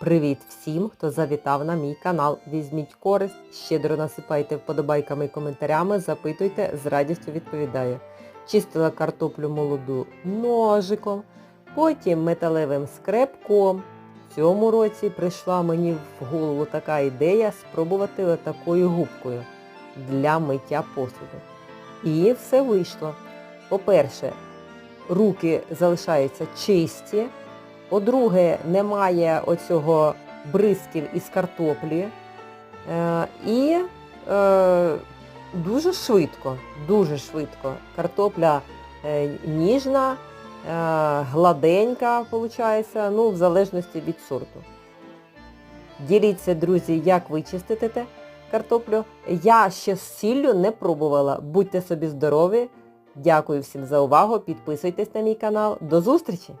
Привіт всім, хто завітав на мій канал. Візьміть користь, щедро насипайте вподобайками і коментарями, запитуйте, з радістю відповідаю. Чистила картоплю молоду ножиком, потім металевим скрепком. В цьому році прийшла мені в голову така ідея спробувати отакою губкою для миття посуду. І все вийшло. По-перше, руки залишаються чисті. По-друге, немає оцього бризків із картоплі. Е, і е, дуже швидко, дуже швидко. Картопля е, ніжна, гладенька, виходить, ну, в залежності від сорту. Діліться, друзі, як ви чистите картоплю. Я ще з сіллю не пробувала. Будьте собі здорові. Дякую всім за увагу. Підписуйтесь на мій канал. До зустрічі!